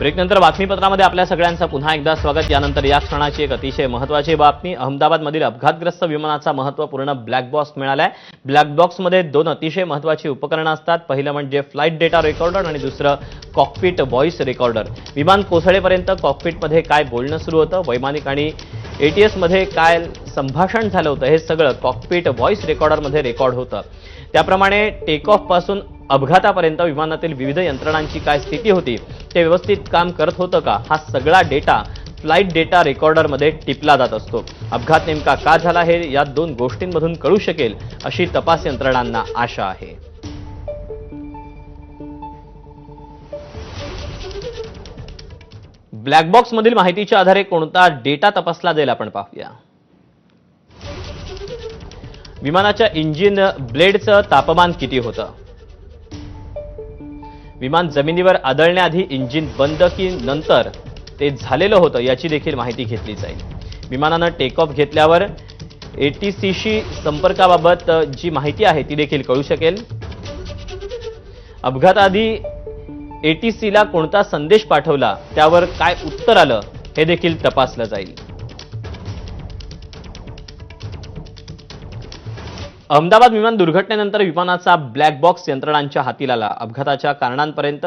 ब्रेकनंतर बातमीपत्रामध्ये आपल्या सगळ्यांचं पुन्हा एकदा स्वागत. यानंतर या क्षणाची एक अतिशय महत्वाची बातमी. अहमदाबादमधील अपघातग्रस्त विमानाचा महत्त्वपूर्ण ब्लॅक बॉक्स मिळालाय. ब्लॅक बॉक्समध्ये दोन अतिशय महत्वाची उपकरणं असतात. पहिलं म्हणजे फ्लाईट डेटा रेकॉर्डर आणि दुसरं कॉकपिट व्हॉइस रेकॉर्डर विमान कोसळेपर्यंत कॉकपिटमध्ये काय बोलणं सुरू होतं? वैमानिक आणि एटीएसमध्ये काय संभाषण झालं होतं हे सगळं कॉकपीट व्हॉइस रेकॉर्डरमध्ये रेकॉर्ड होतं. त्याप्रमाणे टेक अपघातापर्यंत विमानातील विविध यंत्रणांची काय स्थिती होती ते व्यवस्थित काम करत होतं का? हा सगळा डेटा फ्लाईट डेटा रेकॉर्डरमध्ये टिपला जात असतो. अपघात नेमका का झाला हे या दोन गोष्टींमधून कळू शकेल अशी तपास यंत्रणांना आशा आहे. ब्लॅक बॉक्स मधील माहितीच्या आधारे कोणता डेटा तपासला जाईल आपण पाहूया. विमानाच्या इंजिन ब्लेडचं तापमान किती होतं? विमान जमिनीवर आदळण्याआधी इंजिन बंद की नंतर ते झालेलं होतं याची देखील माहिती घेतली जाईल. विमानानं टेक ऑफ घेतल्यावर एटीसीशी संपर्काबाबत जी माहिती आहे ती देखील कळू शकेल. अपघाताआधी एटीसीला कोणता संदेश पाठवला त्यावर काय उत्तर आलं हे देखील तपासलं जाईल. अहमदाबाद विमान दुर्घटनेनंतर विमानाचा ब्लॅक बॉक्स यंत्रणांच्या हाती लागला. अपघाताच्या कारणांपर्यंत